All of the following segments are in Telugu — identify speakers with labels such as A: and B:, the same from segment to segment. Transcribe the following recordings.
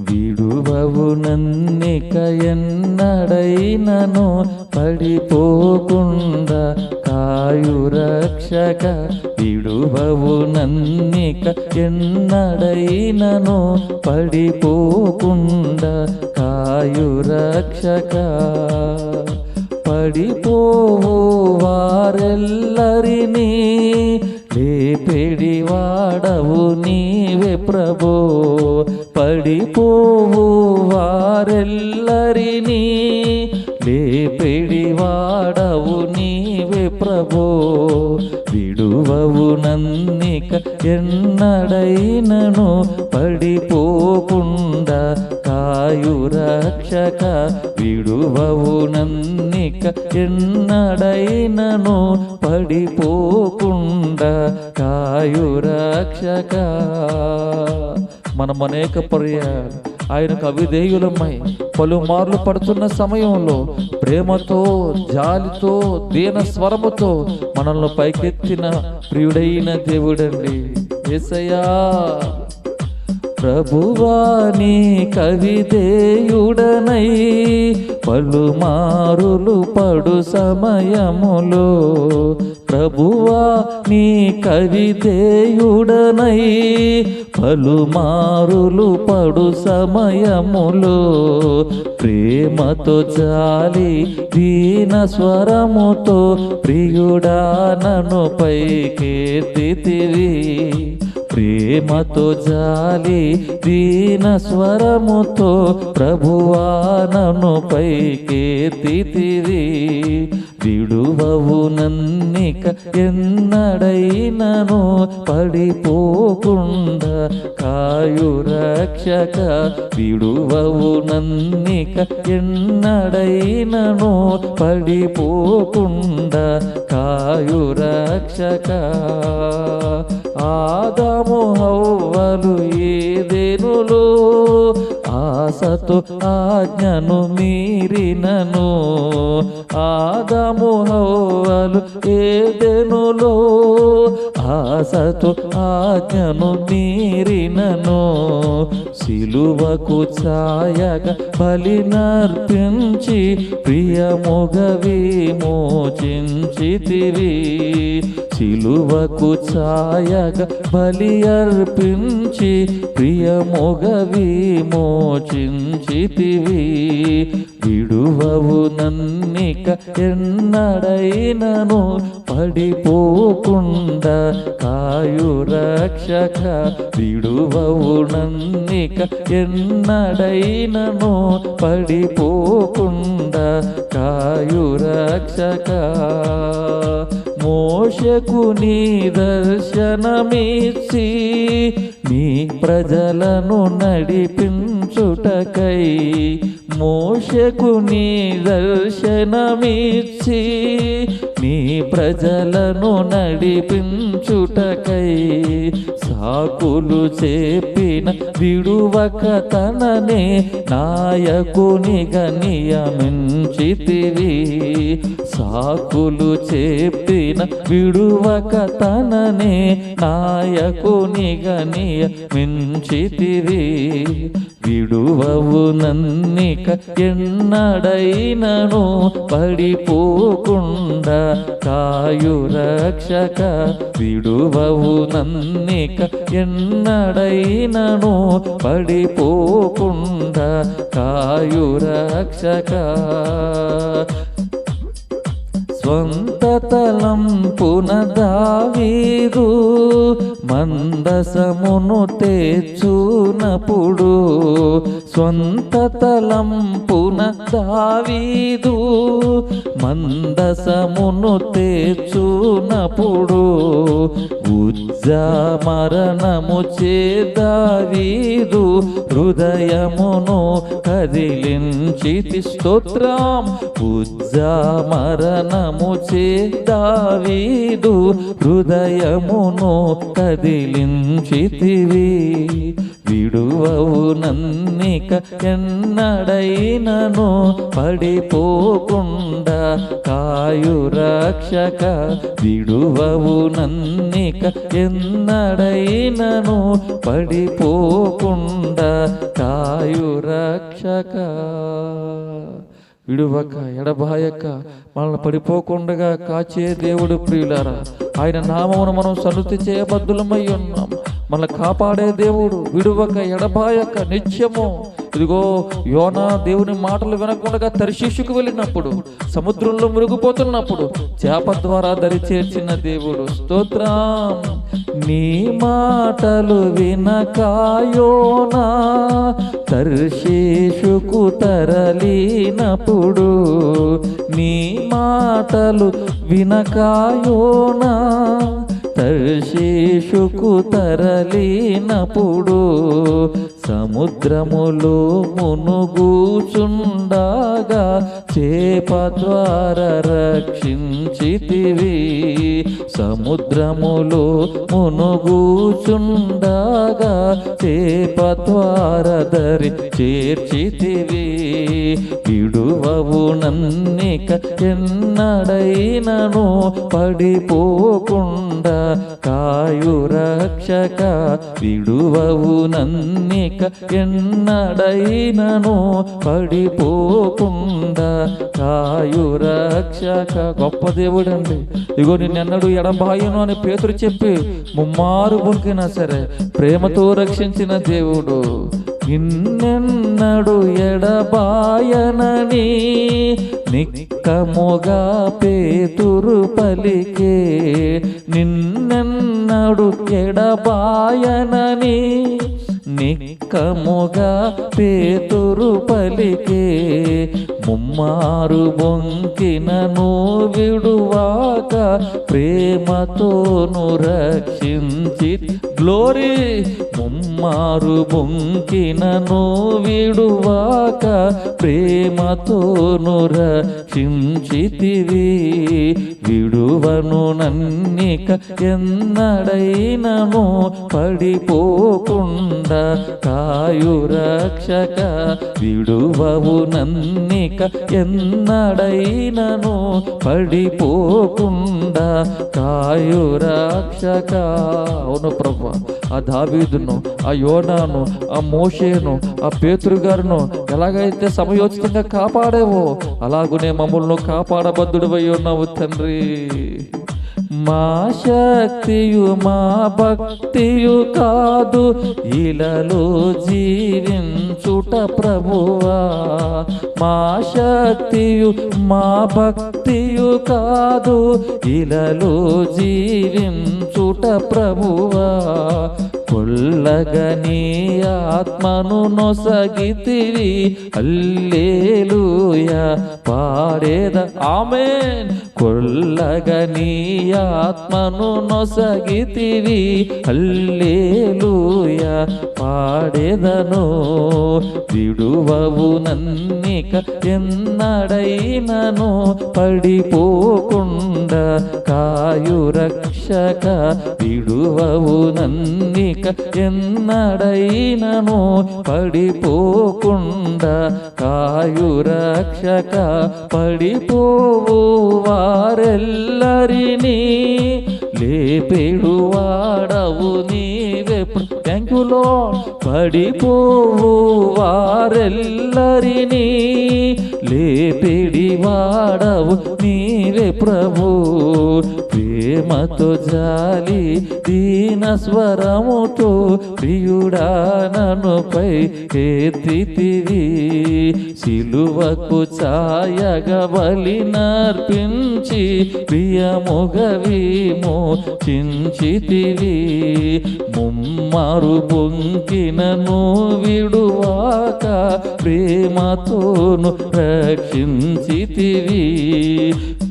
A: విడువవు నన్నిక ఎన్నడైనను పడిపోకుండా కాయు రక్షక విడువవు నన్నిక ఎన్నడైనను పడిపోకుండా కాయు రక్షక. పడిపోవు వారెల్లరినీ లేపెడి వాడవు నీవే ప్రభో. పడిపోవు వారెల్లరినీ లేపెడి వాడవు నీవే ప్రభో. విడువవు నన్నిక ఎన్నడైనను పడిపోకుండా కాయు రక్షక. విడువవు నన్నిక ఎన్నడైనను పడిపోకుండా కాయురక్షక మనం అనేక పర్య ఆయనకు అవిధేయులమై పలుమార్లు పడుతున్న సమయంలో ప్రేమతో జాలితో దీన స్వరముతో మనల్ని పైకెత్తిన ప్రియుడైన దేవుడండి. ఏసయ్యా ప్రభువాని కవిదేయుడనై పలుమారులు పడు సమయములో ప్రభువా నీ కవితేయుడనై పలుమారులు పడు సమయములో ప్రేమతో జాలి దీన స్వరముతో ప్రియుడా నన్ను పైకెత్తితివి. ప్రేమతో జాలి దీన స్వరముతో ప్రభువానను పైకెత్తితివి. విడువవు నన్నిక ఎన్నడైనను పడిపోకుండా కాయు రక్షక విడువవు నన్నిక ఎన్నడైనను పడిపోకుండా కాయు రక్షక ఆదాము హవ్వలు ఏదేనులో ఆసతు ఆజ్ఞను మీరినను. ఆదము హవ్వలు ఏదెనులో? ఆసతు ఆజ్ఞను మీరినను. సిలువకు ఛాయగా బలినర్పించి ప్రియముగ విమోచించితివి. శిలువకు ఛాయగా బలి అర్పించి ప్రియముగ విమోచించితివి విడువవు నన్నిక ఎన్నడైనను పడిపోకుండా కాయు రక్షక. విడువవు నన్నిక ఎన్నడైనను పడిపోకుండా కాయు రక్షక. మోషకు దర్శనమిచ్చి నీ ప్రజలను నడిపించుటకై మోషకుని దర్శనమిచ్చి నీ ప్రజలను నడిపించుటకై సాకులు చెప్పిన విడువక తననే నాయకునిగా నియమించితివి సాకులు చెప్పిన విడువక తననే నాయకునిగా నియమించితివి విడువవు నన్నిక ఎన్నడైనను పడిపోకుండా కాయు రక్షక విడువవు నన్నిక ఎన్నడైనను పడిపోకుండా కాయు రక్షక స్వంత తలంపున దావీదు మందసమును తెచ్చునప్పుడు స్వంత తలంపున దావీదు మందసమును తెచ్చునప్పుడు ఉజ్జా మరణము చేదావీదు హృదయమును కదిలించితి స్తోత్రం. ఉజ్జా మరణము చేదావీదు హృదయమును కదిలించితివి. విడువవు నన్నిక ఎన్నడైనను పడిపోకుండా కాయురక్షక విడువవు నన్నిక ఎన్నడైనను పడిపోకుండా రక్షక విడువక ఎడబాయక మనల్ని పడిపోకుండా కాచే దేవుడు ప్రియులారా. ఆయన నామమును మనం సన్నుతి చేయబద్దులమై ఉన్నాం. మనల్ని కాపాడే దేవుడు విడువక ఎడబాయక నిత్యము. ఇదిగో యోనా దేవుని మాటలు వినకుండా తరిశిషుకు వెళ్ళినప్పుడు సముద్రంలో మునిగిపోతున్నప్పుడు చేప ద్వారా దరిచేర్చిన దేవుడు. స్తోత్రం. నీ మాటలు వినకాయోనా? తర్శేషుకు తరలినప్పుడు నీ మాటలు వినకాయోనా? తర్శేషుకు తరలినప్పుడు సముద్రములో మునుగుచుండగా చేప ద్వారా రక్షించితివి. సముద్రములు మునుగుచుండగా చేప ద్వారా దరి చేర్చితివి. విడువవు నన్నిక ఎన్నడైనను పడిపోకుండా కాయు రక్షక విడువవు నన్నిక ఎన్నడైనను పడిపోకుండా కాయు రక్షక గొప్ప దేవుడండి. ఇగో నిన్నెన్నడు ఎడబాయును అని పేతురు చెప్పి ముమ్మారు బొంకినా సరే ప్రేమతో రక్షించిన దేవుడు. నిన్నెన్నడు ఎడబాయనని నిక్కముగా పేతురు పలికే నిన్నెన్నడు ఎడబాయనని నిక్కముగా పేతురు పలికే ముమ్మారు బొంకినను విడువాక ప్రేమతోను రక్షించి గ్లోరీ ముమ్మారు బొంకినను విడువాక ప్రేమతోను రక్షించితివి. విడువను నన్నిక ఎన్నడైనను పడిపోకుండా కాయు రక్షక. విడువవు నన్నిక ఎన్నడైనను పడిపోకుండా కాయు రక్షక. అవును ప్రభు. ఆ దావీదును ఆ యోనాను ఆ మోషేను ఆ పేతురు గారును ఎలాగైతే సమయోచితంగా కాపాడేవో అలాగునే మమ్మల్ని కాపాడబద్దుడు ఉన్నావు తండ్రి. మా శక్తియు మా భక్తియు కాదు ఇలలో జీవించుట ప్రభువా. మా శక్తియు మా భక్తియు కాదు ఇలలో జీవించుట ప్రభువా. కొల్లగని ఆత్మను నొసగితివి అల్లేలుయ పాడేద. ఆమెన్. కొల్లగని ఆత్మను నొసగితివి. అల్లేలుయ పాడేదను. విడువవు నన్నిక ఎన్నడైనను. పడిపోకుండా కాయురక్షక విడువవు నన్నిక ఎన్నడైనను. పడిపోకుండా కాయురక్షక పడిపోవువా. వారెల్లరినీ లేపేడు వాడవు నీవే థ్యాంక్ పడిపోవు వారెల్లరినీ లేపిడి వాడవు నీవే ప్రభు. ప్రేమతో జాలి దీన స్వరముతో ప్రియుడా నన్నుపై ఎత్తితివి సిలువకు ఛాయగా బలి నర్పించి ప్రియముగవిమో చించితివి ముమ్మరు పొంకినను విడువాక ప్రేమతోను రక్షించితివి.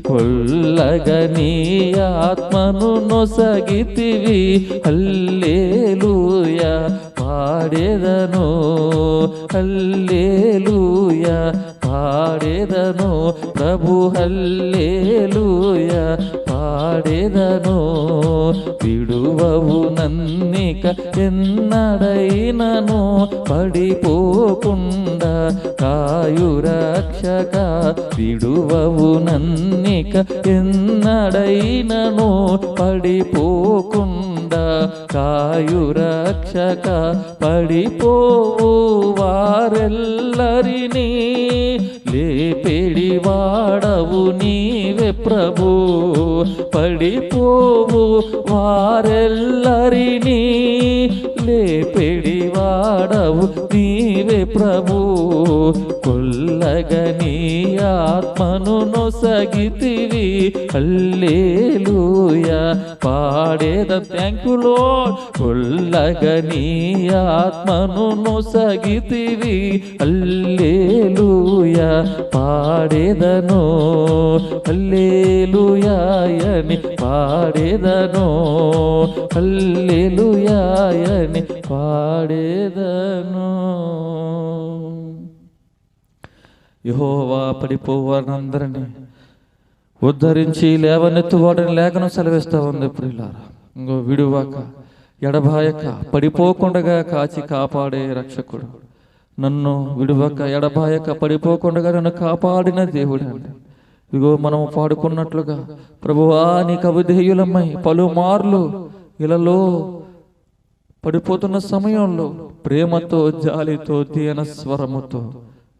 A: కొల్లగని ఆత్మను నొసగితివి. అల్లేలుయా పాడేదను హల్లేలుయ పాడేదను ప్రభు హల్లేలుయ పాడేదను విడువవు నన్నిక ఎన్నడైనను పడిపోకుండా కాయురక్షక విడువవు నన్నిక ఎన్నడైనను పడిపోకుండా కాయురక్షక పడిపోవు వారెల్లరినీ. లేపిడి వాడవు నీవే ప్రభు. పడిపోవు వారెల్లరినీ. లేపిడి వాడవు నీవే ప్రభు. కొల్లగని ఆత్మను నొసగితివి హల్లేలూయ పాడేద థ్యాంక్ యూ లోడ్ కొల్లగని ఆత్మను నొసగితివి హల్లేలూయ పాడేదను హల్లేలూయాయని పాడేదను హల్లేలూయాయని పాడేదను యహోవా పడిపోవారందరినీ ఉద్ధరించి లేవనెత్తువాడని లేఖనం సెలవిస్తా ఉంది ఇప్పుడు ఇంకో విడువాక ఎడబాయక పడిపోకుండగా కాచి కాపాడే రక్షకుడు. నన్ను విడువక ఎడబాయక పడిపోకుండగా నన్ను కాపాడిన దేవుడు అండి. ఇగో మనం పాడుకున్నట్లుగా ప్రభువా నీకు అవిధేయులమ్మై పలుమార్లు ఇలలో పడిపోతున్న సమయంలో ప్రేమతో జాలితో దీన స్వరముతో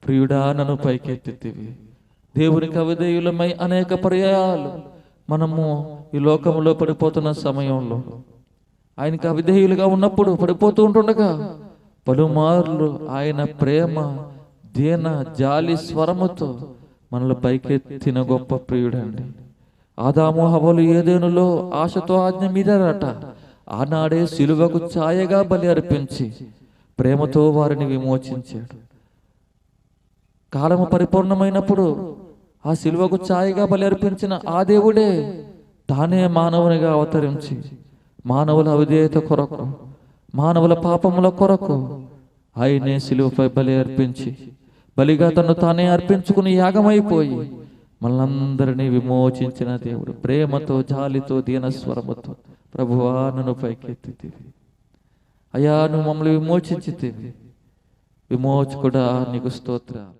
A: ప్రియుడా నన్ను పైకెత్తితివి. దేవునికి అవిధేయులమై అనేక పర్యాయాలు మనము ఈ లోకంలో పడిపోతున్న సమయంలో. ఆయనకి అవిధేయులుగా ఉన్నప్పుడు పడిపోతూ ఉంటుండగా పలుమార్లు ఆయన ప్రేమ దీన జాలి స్వరముతో మనల్ని పైకెత్తిన గొప్ప ప్రియుడండి. ఆదాము హవలు ఏదేనులో ఆశతో ఆజ్ఞ మీదరట ఆనాడే సిలువకు ఛాయగా బలి అర్పించి ప్రేమతో వారిని విమోచించాడు. కాలము పరిపూర్ణమైనప్పుడు ఆ శిలువకు ఛాయగా బలి అర్పించిన ఆ దేవుడే తానే మానవునిగా అవతరించి మానవుల అవిధేయత కొరకు మానవుల పాపముల కొరకు ఆయనే శిలువపై బలి అర్పించి బలిగా తను తానే అర్పించుకుని యాగమైపోయి మనందరినీ విమోచించిన దేవుడు ప్రేమతో జాలితో దీనస్వరముతో ప్రభువా నన్ను పైకెత్తితివి. అయా నువ్వు మమ్మల్ని విమోచించితివి. విమోచకుడా నీకు స్తోత్రాలు.